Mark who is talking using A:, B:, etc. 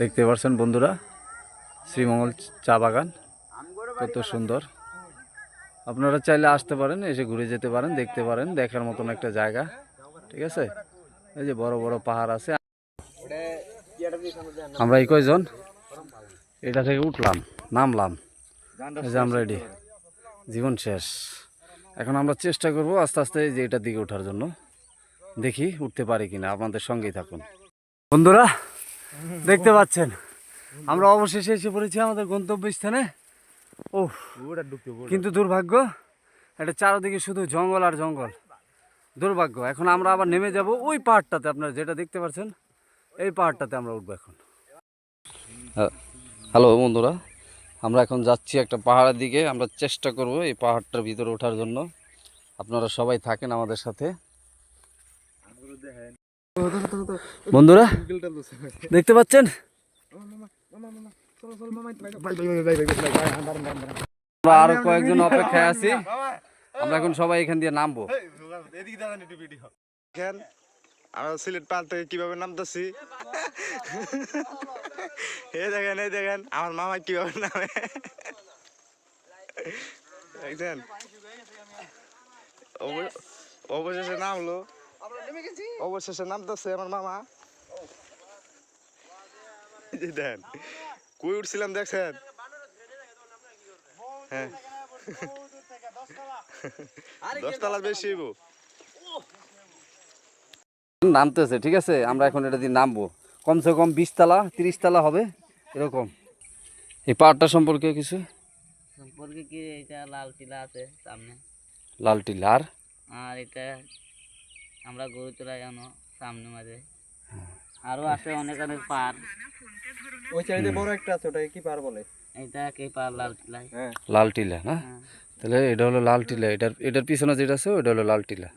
A: দেখতে পাচ্ছেন বন্ধুরা, শ্রীমঙ্গল চা বাগান, কত সুন্দর। আপনারা চাইলে আসতে পারেন, এসে ঘুরে যেতে পারেন, দেখতে পারেন, দেখার মতন একটা জায়গা, ঠিক আছে? এই যে বড় বড় পাহাড় আছে। আমরা এই কয়জন? এটা থেকে উঠলাম, নামলাম। এই যে আমরা রেডি। জীবন শেষ। এখন আমরা চেষ্টা করব আস্তে আস্তে যে এটার দিকে ওঠার জন্য। দেখি উঠতে পারি কিনা, আপনাদের সঙ্গেই থাকুন। বন্ধুরা দেখতে পাচ্ছেন। আমরা অবশেষে এসে পড়েছি আমাদের গন্তব্যস্থানে। ও কিন্তু দুর্ভাগ্য, এটা চারদিকে শুধু জঙ্গল আর জঙ্গল। দুর্ভাগ্য, এখন আমরা আবার নেমে যাব ওই পাহাড়টাতে। আপনারা যেটা দেখতে পাচ্ছেন, এই পাহাড়টাতে আমরা উঠবো এখন। হ্যালো বন্ধুরা, আমরা এখন যাচ্ছি একটা পাহাড়ের দিকে। আমরা চেষ্টা করব এই পাহাড়টার ভিতরে ওঠার জন্য। আপনারা সবাই থাকেন আমাদের সাথে। বন্ধুরা, দেখতে পাচ্ছেন? আরও কয়েকজন অপেক্ষায় আছি। আমরা এখন সবাই এখান দিয়ে নামবো।
B: আমরা সিলেট পাহাড় থেকে কীভাবে নামতেছি? এই দেখেন এই দেখেন, আমার মামা কীভাবে নামে? দেখছেন? অব- অবশেষে নামলো। অবশেষে নামতেছে আমার মামা। দেখেন কই উঠছিলাম দেখছেন? হ্যাঁ। দশতলা বেশি
A: নামতেছে ঠিক আছে? আমরা এখন এটা দিয়ে নামবো। কমসে কম বিশ তালা তিরিশ তালা হবে এরকম। এই পাহাড়টা সম্পর্কে কিছু?
C: সম্পর্কে কি? এটা লাল টিলা আছে সামনে।
A: লাল টিলা আর
C: আর এটা আমরা গরু চড়াই আনো সামনে মাঝে। আরও আছে অনেক অনেক পাহাড়।
D: ওই সাইডে বড় একটা আছে ওটাকে কি পার বলে?
C: এটা কি পাহাড়? লাল টিলা।
D: হ্যাঁ।
A: লাল টিলা না?
C: হ্যাঁ।
A: তাহলে এটা হলো লাল টিলা এটার এটার পিছনে যেটা আছে ওটা হলো লাল টিলা।